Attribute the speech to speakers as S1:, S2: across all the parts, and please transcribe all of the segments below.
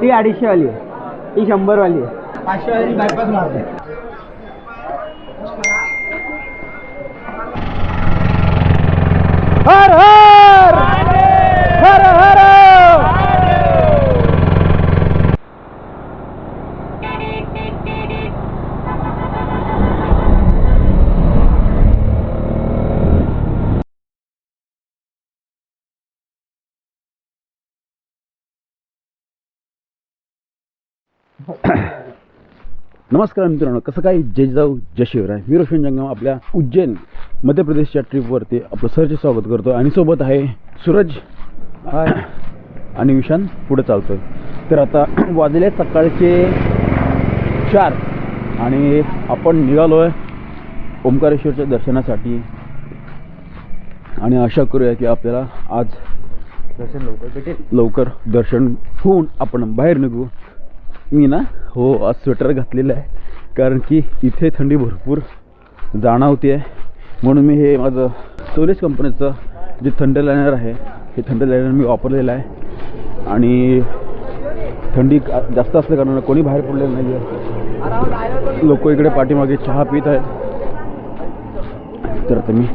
S1: ती अडीचशे वाली आहे. ती शंभर वाली आहे. पाचशे वाली बायपास मारते. हर हर!
S2: नमस्कार मित्रांनो कसं काय? जय जाऊ जय शिवराय. मी रोशन जंगम आपल्या उज्जैन मध्य प्रदेशच्या ट्रिपवरती आपलं सहर्ष स्वागत करतो. आणि सोबत आहे सूरज. आणि विशान पुढे चालतोय. तर आता वाजले सकाळचे चार. आणि आपण निघालो आहे ओंकारेश्वरच्या दर्शनासाठी. आणि आशा करूया की आपल्याला आज
S1: दर्शन लवकर भेटेल.
S2: लवकर दर्शन होऊन आपण बाहेर निघू. मी ना हो आज स्वेटर घातलेलं आहे. कारण की इथे थंडी भरपूर जाणवते आहे. म्हणून मी हे माझं सोलेस कंपनीचं जे थंड लायनर आहे हे थंड लायनर मी वापरलेलं आहे. आणि थंडी जास्त असल्या कारणानं कोणी बाहेर पडलेलं नाही आहे लोक इकडे पाठीमागे चहा पित आहेत. तर आता मी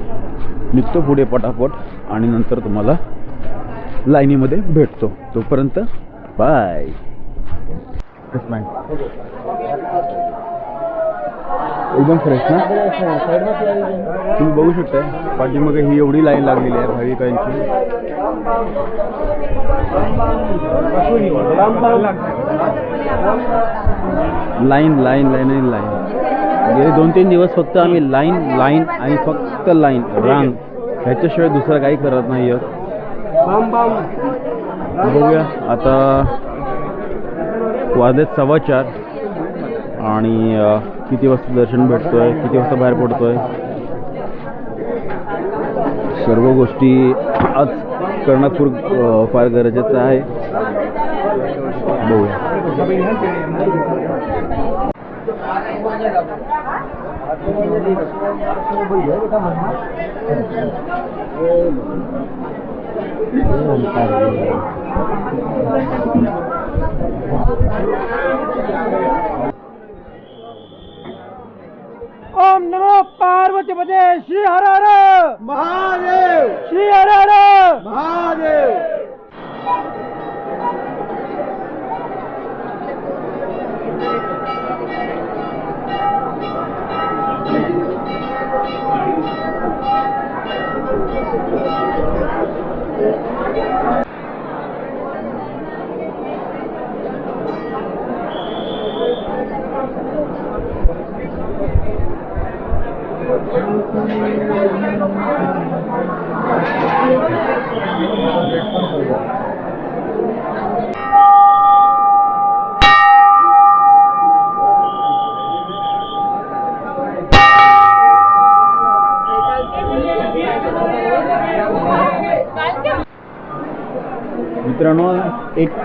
S2: निघतो पुढे पटापट आणि नंतर तुम्हाला लाईनीमध्ये भेटतो. तोपर्यंत बाय. एकदम फ्रेश ना? तुम्ही बघू शकता पाठीमागे ही एवढी लाईन लागलेली आहे भाविकांची. लाईन लाईन लाईन आणि लाईन गेले दोन तीन दिवस फक्त आम्ही लाईन लाईन आणि फक्त लाईन रांग ह्याच्याशिवाय दुसरं काही करत नाही बघूया. आता वाजलेत सव्वा चार. आणि किती वाजता दर्शन भेटतोय किती वाजता बाहेर पडतोय? सर्व गोष्टी आज करणं खूप फार गरजेचं आहे. बघूया. हो.
S1: ओम नमो पार्वती पते श्री हर हर। महादेव। श्री हर हर। महादेव।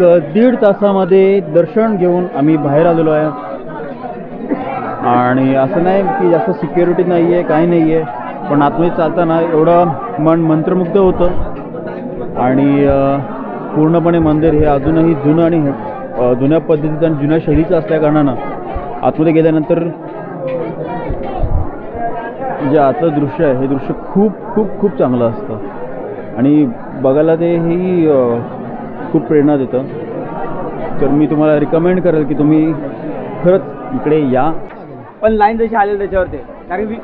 S2: एक दीड तासामध्ये दर्शन घेऊन आम्ही बाहेर आलेलो आहे. आणि असं नाही की जास्त सिक्युरिटी नाही आहे काही नाही आहे पण आतमध्ये चालताना एवढं मन मंत्रमुग्ध होतं. आणि पूर्णपणे मंदिर हे अजूनही जुनं आणि हे- जुन्या पद्धतीचं आणि जुन्या शैलीचं असल्याकारणानं आतमध्ये गेल्यानंतर जे आतलं दृश्य आहे हे दृश्य खूप खूप खूप चांगलं असतं. आणि बघायला ते ही खूप प्रेरणा देतं. तर मी तुम्हाला रिकमेंड करेल की तुम्ही खरंच इकडे या.
S1: पण लाईन जशी आलेली त्याच्यावरती. कारण की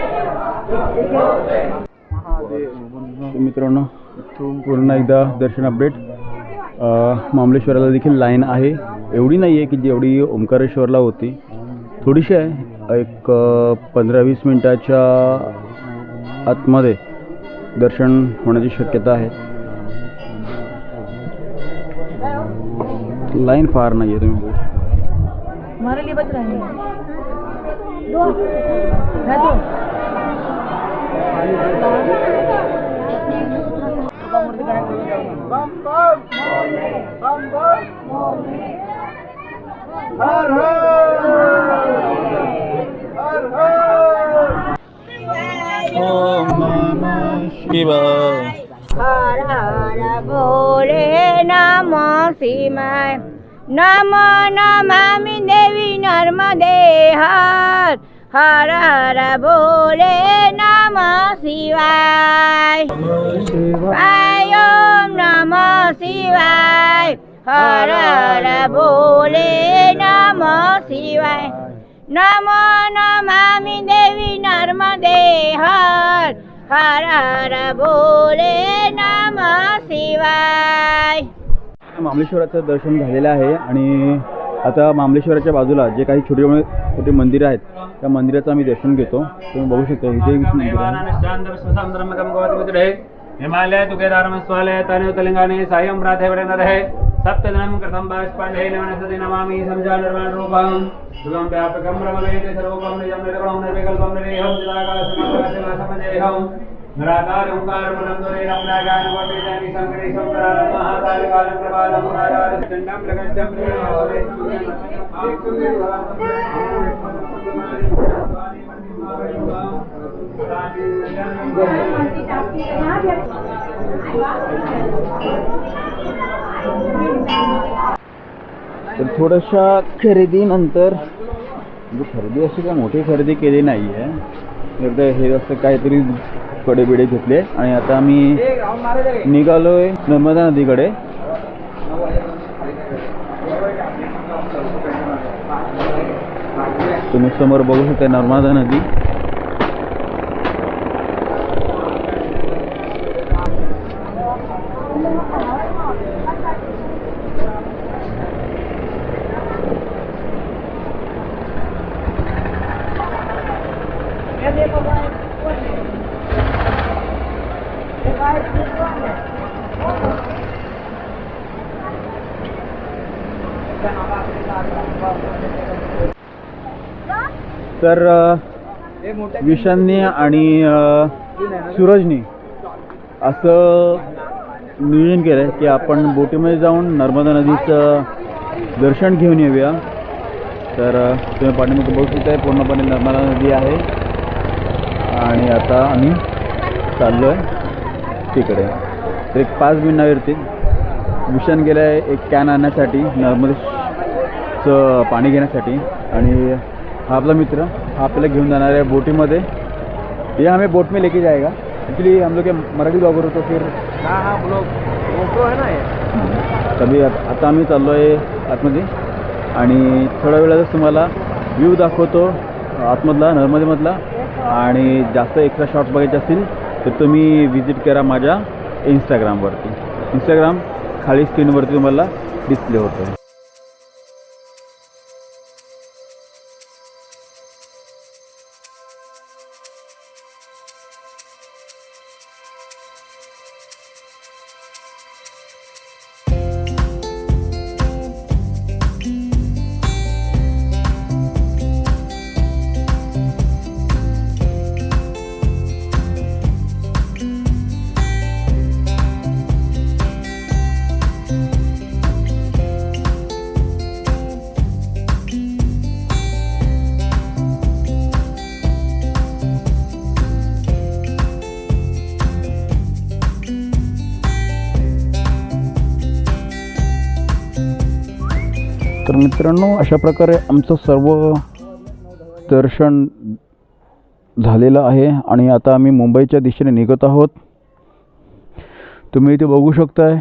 S2: मित्रांनो पूर्ण एकदा दर्शन अपडेट अ, मामलेश्वराला देखील लाईन आहे. एवढी नाही आहे की जेवढी ओंकारेश्वरला होती. थोडीशी आहे. एक पंधरा वीस मिनटाच्या आतमध्ये दर्शन होण्याची शक्यता आहे. लाईन फार नाही आहे तुम्ही बघू
S3: हमारे लिए बच रहे हैं दो है दो
S1: बम बम बम बम हर हर हर हर
S2: ओम नमः शिवाय
S3: हर हर भोले नम शिवाय नम नमामि देवी नर्मदे हर हर हर भोले नम शिवाय शिवाय ओम नम शिवाय हर हर भोले नम शिवाय नम नमामि देवी नर्मदे हर हर हर भोले नम शिवाय
S2: मामलेश्वराचं दर्शन झालेलं आहे आणि आता मामलेश्वराच्या बाजूला जे काही छोटे छोटे मंदिरं आहेत त्या मंदिराचं आम्ही दर्शन घेतो. तुम्ही बघू शकता इथे मंदिर
S4: हिमालय तुकेदारम स्वालय तनु तेलंगाने सायं प्राथे सप्तदिनं कृतं बाष्पाण्डे नवनसति नमामि समजा निर्वाण रूपं सुगम व्यापकं ब्रह्मवेदे सर्वोपम निजं निर्गुणं निर्विकल्पं निरेहं. चिदाकाशमाकाशमासमजेहं निराकार ओंकार द्वरे रमणागान वटेजानि शङ्करे शङ्करानं महाकाल कालं प्रबालं मुरारार चण्डं प्रकटं
S2: तर थोड्याशा खरेदीनंतर खरेदी अशी काय मोठी खरेदी केली नाही एकदा हे असं काहीतरी कडे बिडे घेतले. आणि आता आम्ही निघालोय नर्मदा नदीकडे. तुम्ही समोर बघू शकता नर्मदा नदी. तर अ, आणि सूरजनी असं नियोजन केलं आहे की आपण बोटीमध्ये जाऊन नर्मदा नदीचं दर्शन घेऊन येऊया. तर तुम्ही पाठीमध्ये बघू शकता पूर्णपणे नर्मदा नदी आहे. आणि आता आम्ही चाललो आहे तिकडे. तर एक पाच मिनिटावरती विशान गेलं आहे एक कॅन आणण्यासाठी नर्मदा नर्मदेचं पाणी घेण्यासाठी. आणि हा आपला मित्र हा आपल्याला घेऊन जाणार आहे बोटीमध्ये. ये हमें बोट में लेके जाएगा. एक्चुअली हम लोग के मराठी ब्लॉगर होतो फिर
S1: हाँ हाँ ब्लॉग फोटो है ना ये
S2: तभी आत- आम्ही चाललो आहे आतमध्ये. आणि थोड्या वेळातच तुम्हाला व्ह्यू दाखवतो आतमधला नर्मदेमधला. आणि जास्त एक्स्ट्रा शॉर्ट्स बघायचे असतील तर तुम्ही विजिट करा माझ्या इंस्टाग्रामवरती इंस्टाग्राम खाली स्क्रीनवरती तुम्हाला डिस्प्ले होतं तर मित्रांनो अशा प्रकारे आमचं सर्व दर्शन झालेलं आहे आणि आता आम्ही मुंबईच्या दिशेने निघत आहोत. तुम्ही इथे बघू शकताय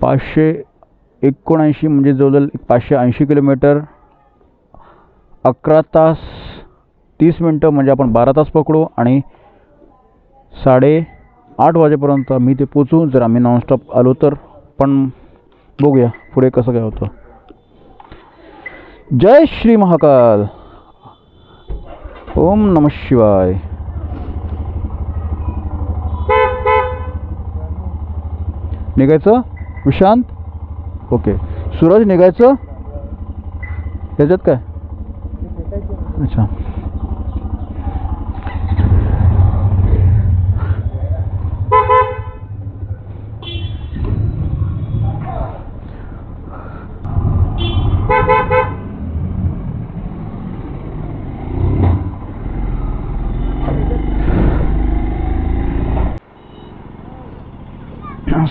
S2: पाचशे एकोणऐंशी म्हणजे जवळजवळ पाचशे ऐंशी किलोमीटर अकरा तास तीस मिनटं म्हणजे आपण बारा तास पकडू आणि साडे आठ वाजेपर्यंत आम्ही ते पोचू जर आम्ही नॉनस्टॉप आलो तर पण बघूया पुढे कसं काय होतं. जय श्री महाकाल. ओम नम शिवाय. निघायचं? विशांत? ओके. सूरज निघायचं? त्याच्यात काय? अच्छा.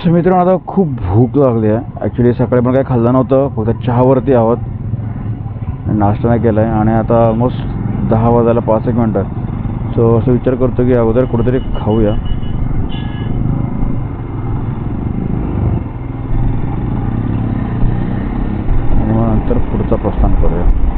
S2: असं मित्रांनो आता खूप भूक लागली आहे. ॲक्च्युली सकाळी पण काही खाल्लं नव्हतं. फक्त चहावरती आहोत. नाश्ता नाही केला आहे आणि आता ऑलमोस्ट दहा वाजायला पाच एक मिनटं. सो असं विचार करतो की अगोदर कुठेतरी खाऊया आणि मग नंतर पुढचा प्रस्थान करूया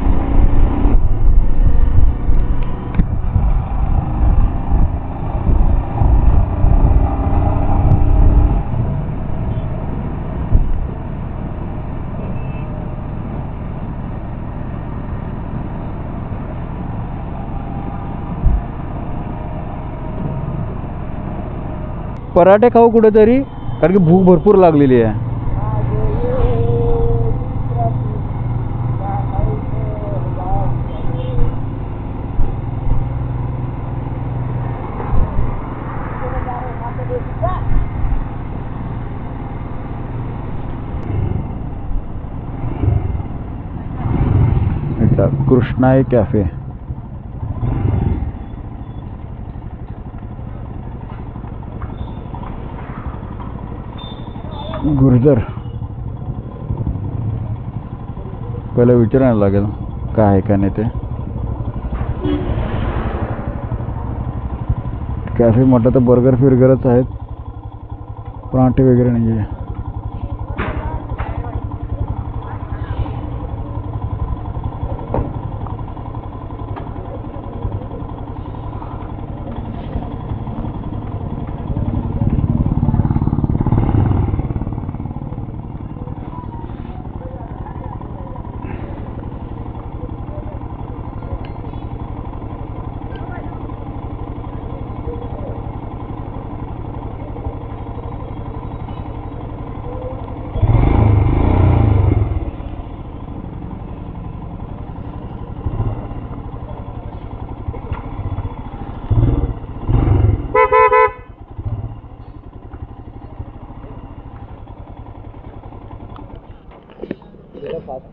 S2: पराठे खाऊ कुठेतरी? कारण की भूक भरपूर लागलेली आहे. कृष्णा कृष्णाई कॅफे. गुर्जर पहिला विचारायला लागेल काय आहे का नाही ते. कॅफे म्हटलं तर बर्गर फिरगरच आहेत. पराठे वगैरे नाही आहे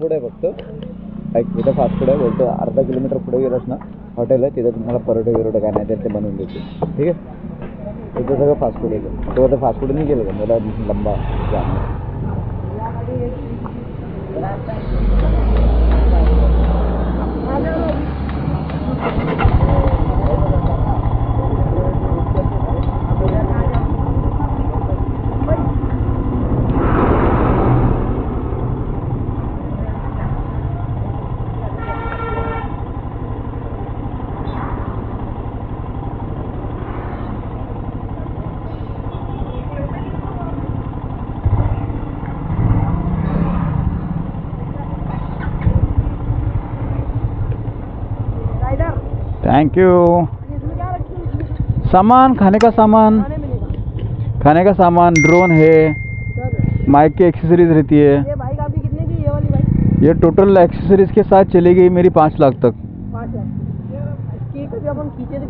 S5: तिथं फास्ट फूड आहे फक्त ऐक तिथं फास्ट फूड आहे बोलतो. अर्धा किलोमीटर पुढे गेलास ना हॉटेल आहे तिथं तुम्हाला परोठे बिरोठे काय नाही तर ते बनवून देते. ठीक आहे? तिथं सगळं फास्ट फूड आहे. तो आता फास्ट फूड नाही गेलं का? मला लंबा जाम
S2: थैंक यू सामान खाने का सामान। खाने का सामान ड्रोन है। माइक की एक्सेसरीज रहती है।
S3: ये बाइक आपकी कितने की ये वाली बाइक
S2: ये टोटल एक्सेसरीज के साथ चली गई मेरी पाँच लाख तक।
S3: तो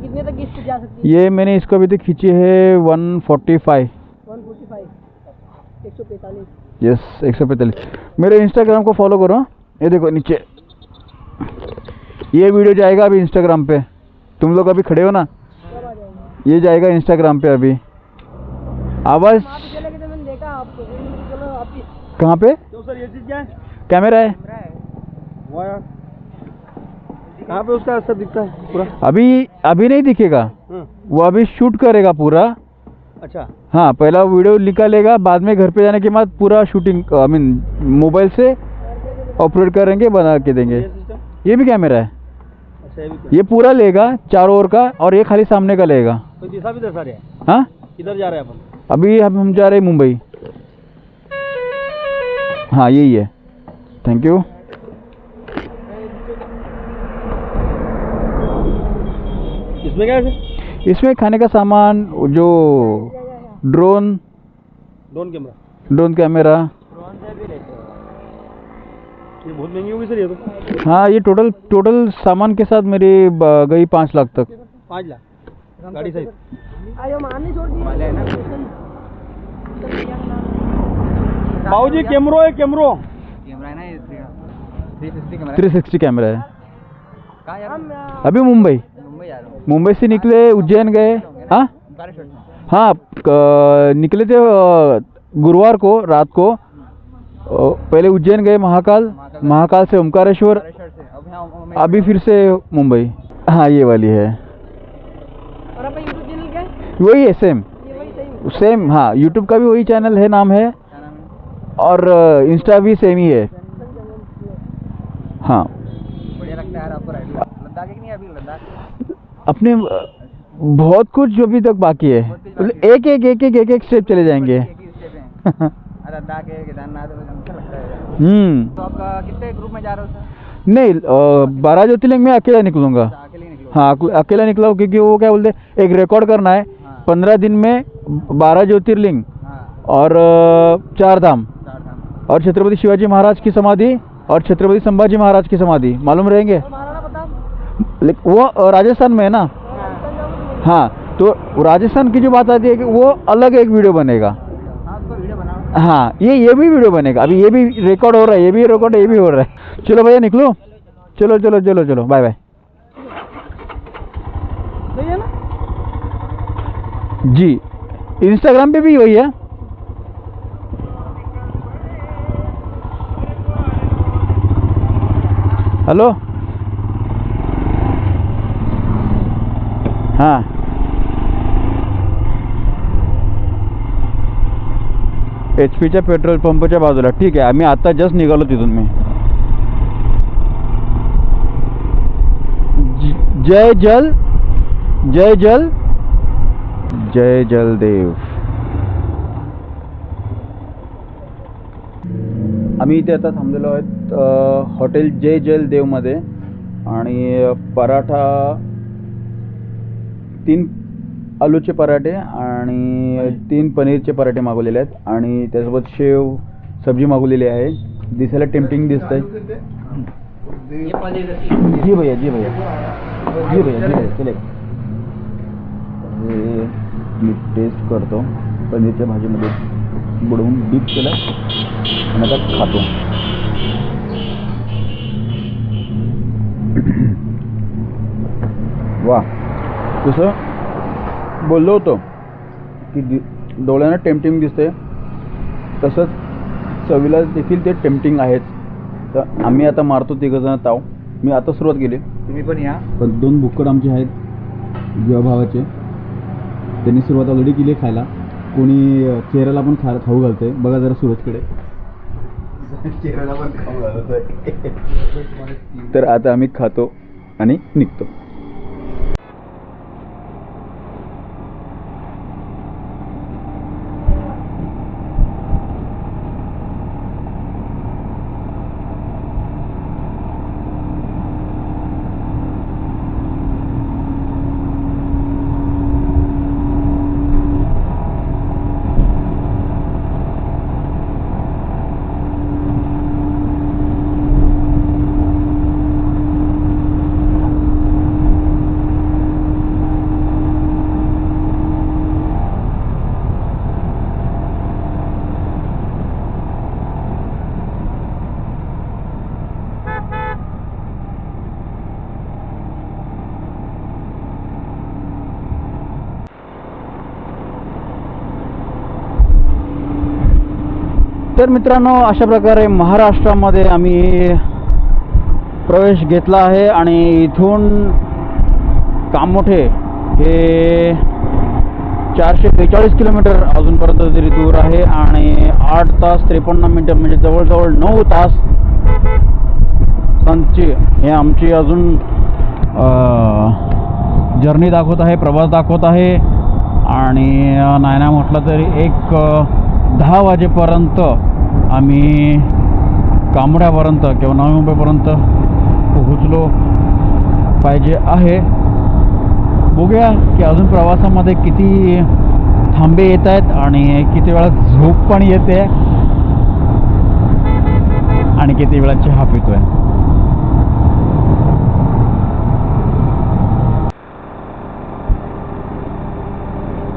S3: कितने तक किस्त जा सकती है?
S2: ये मैंने इसको अभी तक खींची है वन फोर्टी फाइव यस एक सौ पैंतालीस। मेरे इंस्टाग्राम को फॉलो करो ये देखो नीचे। ये वीडियो जाएगा अभी इंस्टाग्राम पे। तुम लोग अभी खड़े हो ना? ये जाएगा इंस्टाग्राम पे अभी। आवाज़ कहाँ पे? कैमरा है।
S1: कहाँ पे उसका असर दिखता है पूरा?
S2: अभी अभी नहीं दिखेगा।
S1: हम्म,
S2: वो अभी शूट करेगा पूरा।
S1: अच्छा।
S2: हाँ पहला वीडियो निकालेगा बाद में घर पे जाने के बाद पूरा शूटिंग आई मीन मोबाइल से ऑपरेट करेंगे बना के देंगे।
S1: ये
S2: भी कैमरा है।
S1: अच्छा ये
S2: पूरा लेगा चारों ओर का और ये खाली सामने का लेगा।
S1: दिशा भी रहे हाँ? किधर जा रहे हैं अपन?
S2: अभी हम हम जा रहे हैं मुंबई। हाँ यही है। थैंक यू
S1: इसमें क्या है
S2: इसमें खाने का सामान जो drone
S1: drone camera
S2: drone camera
S1: ये बहुत महँगी होगी सर ये तो।
S2: हाँ ये टोटल टोटल सामान के साथ मेरी गई पाँच लाख तक।
S1: पाँच लाख? गाड़ी सहित
S3: आयो मान नहीं छोड़ दिया
S1: बाबू जी कैमरो है कैमरो।
S2: थ्री सिक्सटी कैमरा है। अभी मुंबई। मुंबई से निकले उज्जैन गए। हाँ? हाँ निकले थे गुरुवार को रात को। पहले उज्जैन गए महाकाल। महाकाल से ओमकारेश्वर अभी फिर से मुंबई। हाँ ये वाली है। वही है सेम सेम हाँ यूट्यूब का भी वही चैनल है नाम है। और इंस्टा भी सेम ही है। हाँ। अपने बहुत कुछ जो अभी तक बाकी है। एक एक एक एक एक एक स्टेप चले जाएँगे।
S5: लद्दाख है केदारनाथ तो अच्छा है
S2: हम्म।
S5: तो आपका कितने ग्रुप में जा रहे हो सर
S2: नहीं बारह ज्योतिर्लिंग में अकेला निकलूँगा।
S5: अकेले ही निकलो
S2: हाँ अकेला निकला क्योंकि वो क्या बोलते एक रिकॉर्ड करना है।
S5: हाँ।
S2: पंद्रह दिन में बारह ज्योतिर्लिंग
S5: हाँ।
S2: और चार धाम और छत्रपति शिवाजी महाराज की समाधि और छत्रपति संभाजी महाराज की समाधि। मालूम रहेंगे? वो राजस्थान में है ना? हाँ तो राजस्थान की जो बात आती है कि वो अलग एक वीडियो बनेगा।
S5: हाँ
S2: ये ये भी वीडियो बनेगा। अभी ये भी रिकॉर्ड हो रहा है ये भी रिकॉर्ड ये भी हो रहा है। चलो भैया निकलो। चलो चलो चलो चलो बाय बाय
S3: है
S2: जी। इंस्टाग्राम पे भी वही है। हेलो हाँ। एच पीच्या पेट्रोल पंपच्या बाजूला. ठीक आहे आम्ही आता जस्ट निघालो तिथून मी. जय जल जय जल. जय जलदेव. आम्ही इथे आता थांबलेलो आहोत हॉटेल जय जल देवमध्ये आणि पराठा तीन आलूचे पराठे आणि तीन पनीरचे पराठे मागवलेले आहेत. आणि त्यासोबत शेव सब्जी मागवलेली आहे. दिसायला टेम्पटिंग दिसत आहे जी भैया जी भैया. जी भैया जी भैया चले. मी टेस्ट करतो. पनीरच्या भाजीमध्ये बुडवून डीप केलं आणि आता खातो. वा तसं बोललो होतो की दि डोळ्यांना टेम्पटिंग दिसते तसंच चवीला देखील ते टेम्पटिंग आहेच. तर आम्ही आता मारतो तिघंजण ताव. मी आता सुरुवात केली.
S5: तुम्ही पण या.
S2: पण दोन भुक्कड आमचे आहेत जीवा भावाचे. त्यांनी सुरुवात ऑलरेडी केली आहे खायला. कोणी चेहऱ्याला पण खा खाऊ घालते बघा जरा सूरजकडे.
S5: चेहऱ्याला पण खाऊ घालतोय.
S2: तर आता आम्ही खातो आणि निघतो. तर मित्रांनो अशा प्रकारे महाराष्ट्रामध्ये आम्ही प्रवेश घेतला आहे आणि इथून कामोठे हे चारशे बेचाळीस किलोमीटर अजूनपर्यंत तरी दूर आहे आणि आठ तास त्रेपन्न मिनटं म्हणजे जवळजवळ नऊ तास सांची हे आमची अजून जर्नी दाखवत आहे प्रवास दाखवत आहे. आणि नाही म्हटलं तरी एक दहा वाजेपर्यंत आम्ही कांबड्यापर्यंत किंवा नवी मुंबईपर्यंत पोहोचलो पाहिजे आहे. बघूया की अजून प्रवासामध्ये किती थांबे येत आहेत आणि किती वेळा झोप पण येते आणि किती वेळा चहा पितोय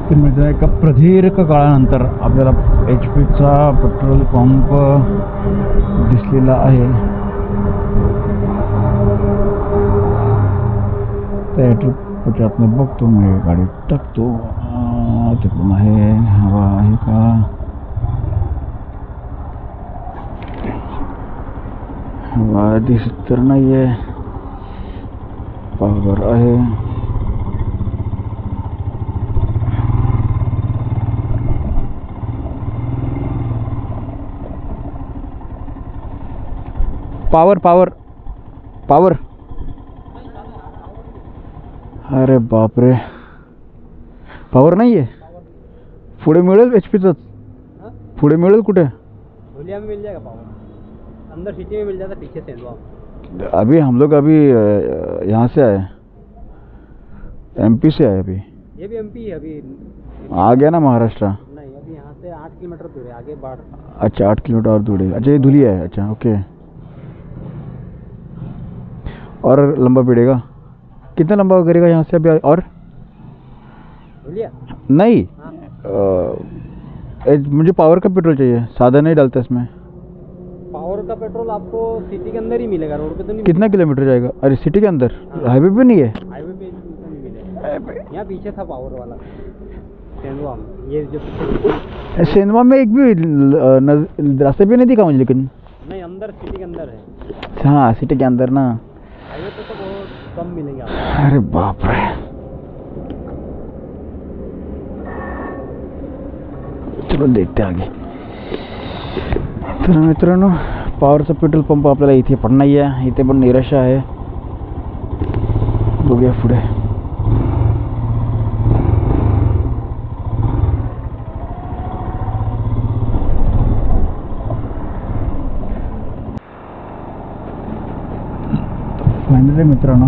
S2: ते म्हणजे एका प्रदीर्घ काळानंतर आपल्याला एच पीचा पेट्रोल पंप दिसलेला आहे. त्या ट्रिपच्या आतनं बघतो मी गाडी टाकतो. तिकडून आहे. हवा आहे का? हवा दिसत तर नाही आहे पावडर आहे. Power power power. अरे बापरे. पॉवर नाही आहे पुढे मिळेल एच पीचंच पुढे मिळेल कुठे?
S1: मिल जाएगा पावर? अंदर सिटी में मिल जाता पीछे से
S2: अभी हम लोग अभी यहाँ से आए. एमपी से आए अभी.
S1: ये भी एमपी है अभी.
S2: आ गया ना महाराष्ट्र?
S1: नहीं अभी यहाँ से आठ किलोमीटर दूर है आगे बाढ़.
S2: अच्छा आठ किलोमीटर और दूर है. अच्छा ये धुलिया है. अच्छा ओके और लंबा पड़ेगा। कितना लंबा करेगा यहाँ से अभी और? नहीं।
S1: हाँ।
S2: ए, मुझे पावर का पेट्रोल चाहिए। सादा नहीं डालता इसमें।
S1: पावर का पेट्रोल आपको सिटी के अंदर ही मिलेगा रोड पे तो नहीं
S2: कितना किलोमीटर जाएगा? अरे सिटी के अंदर? हाईवे पे नहीं है?
S1: हाईवे पे तो नहीं मिलेगा। यहाँ पीछे था पावर वाला। सेंधवा में। ये जो
S2: सेंधवा में एक भी रास्ते पे नहीं दिखा मुझे लेकिन।
S1: नहीं अंदर सिटी के अंदर है।
S2: हाँ सिटी के अंदर ना।
S1: पे तो बहुत कम मिलेंगे आपको।
S2: अरे बाप रे। चलो देखते आगे। तर मित्रांनो पॉवरचा पेट्रोल पंप आपल्याला इथे पण नाही आहे इथे पण निराशा आहे. बघूया पुढे. फायनली मित्रांनो.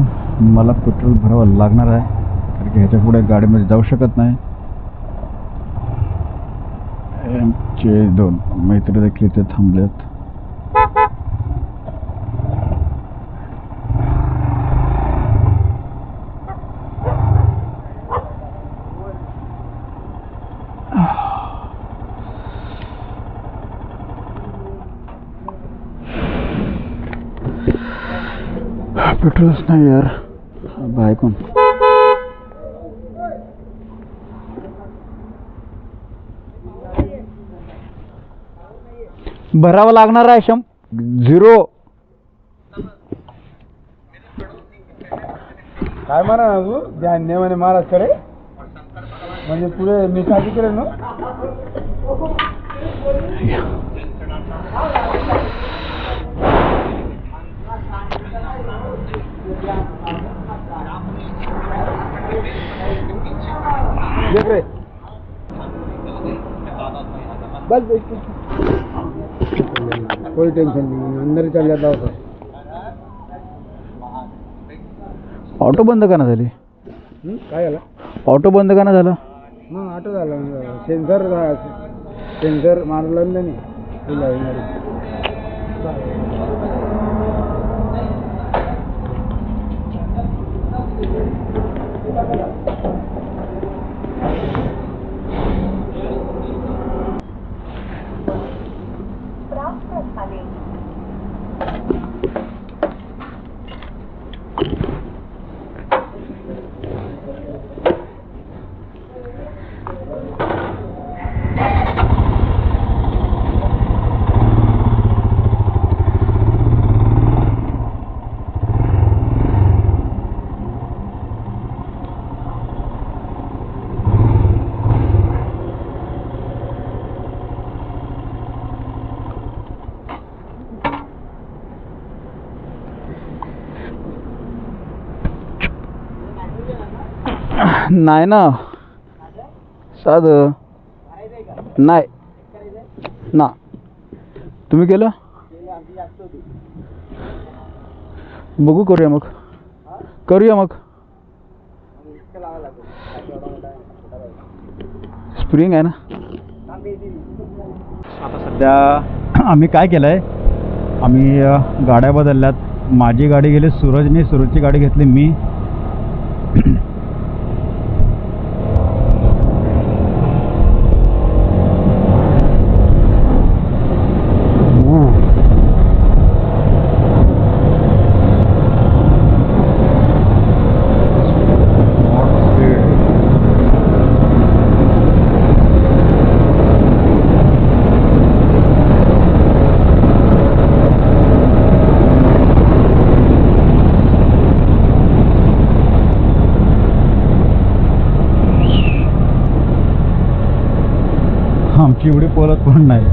S2: मला पेट्रोल भरावं लागणार आहे. कारण की ह्याच्या पुढे गाडीमध्ये जाऊ शकत नाही. चे दोन. मैत्री देखील इथे थांबलेत. पेट्रोलच नाही यार. बायकोन भरावं लागणार आहे शं झिरो.
S1: काय म्हणा तू धान्य म्हणे महाराजकडे म्हणजे पुढे मी काय करेन ना देख रे बस बस. कोई टेंशन नहीं अंदर ही चल जाता होता
S2: ऑटो बंद का ना झाली?
S1: काय झालं?
S2: ऑटो बंद का ना झाला?
S1: मग ऑटो झालं. सेन्सर सेन्सर मारलं नाही
S2: नाही ना. साध. नाही. ना. तुम्ही केलं? बघू करूया मग. करूया मग. स्प्रिंग आहे ना. आता सध्या आम्ही काय केलं आहे आम्ही गाड्या बदलल्यात. माझी गाडी गेली सूरजने सूरजची गाडी घेतली मी. आमची एवढी पोलत पण नाही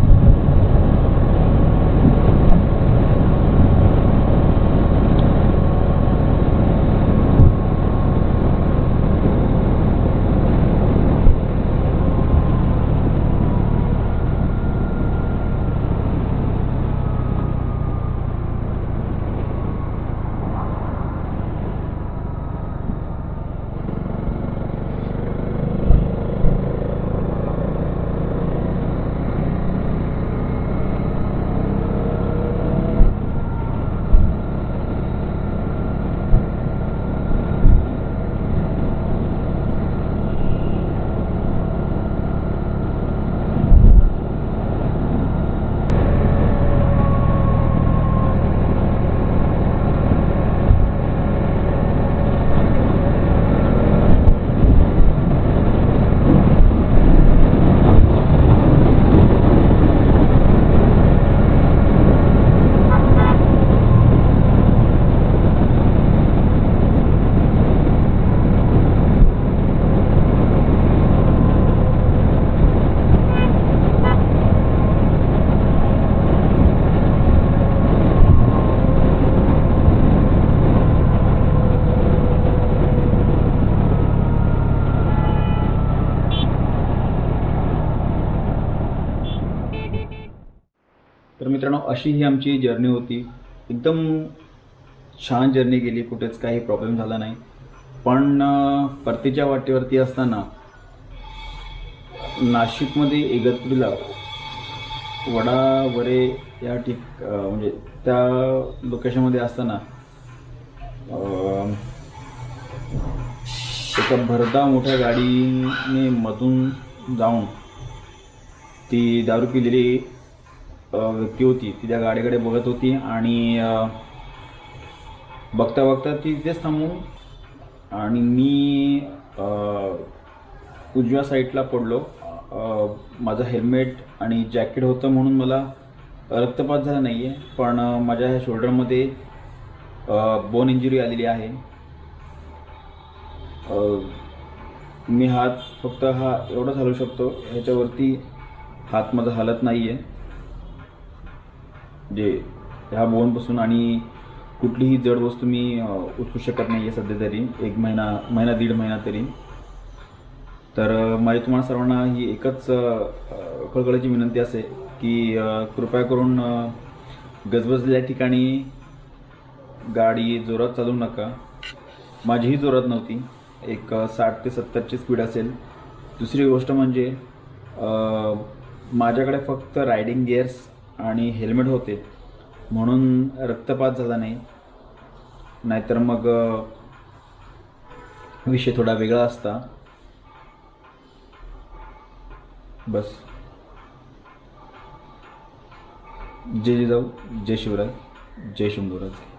S2: तर मित्रांनो अशी ही आमची जर्नी होती. एकदम छान जर्नी गेली कुठेच काही प्रॉब्लेम झाला नाही. पण परतीच्या वाटेवरती असताना नाशिकमध्ये इगतपुरीला वडा वरे या ठिक म्हणजे त्या लोकेशनमध्ये असताना एका भरदा मोठ्या गाडीने मधून जाऊन ती दारू पिलेली व्यक्ती होती. ती त्या गाडीकडे बघत होती आणि बघता बघता ती तिथेच थांबून आणि मी उजव्या साईडला पडलो. माझं हेल्मेट आणि जॅकेट होतं म्हणून मला रक्तपात झाला नाही आहे पण माझ्या ह्या शोल्डरमध्ये बोन इंजुरी आलेली आहे. मी हात फक्त हा एवढाच हलवू शकतो. ह्याच्यावरती हात माझा हलत नाही आहे जे ह्या बोनपासून आणि कुठलीही जड वस्तू मी उचलू शकत नाही आहे सध्या तरी. एक महिना महिना दीड महिना तरी. तर माझी तुम्हाला सर्वांना ही एकच कळकळीची विनंती असेल की कृपया करून गजबजलेल्या ठिकाणी गाडी जोरात चालवू नका. माझीही जोरात नव्हती. एक साठ ते सत्तरची स्पीड असेल. दुसरी गोष्ट म्हणजे माझ्याकडे फक्त रायडिंग गिअर्स आणि हेल्मेट होते. म्हणून रक्तपात झाला नाही. नाहीतर मग विषय थोडा वेगळा असता. बस. जय जिजाऊ जय शिवराय जय शंभूराज.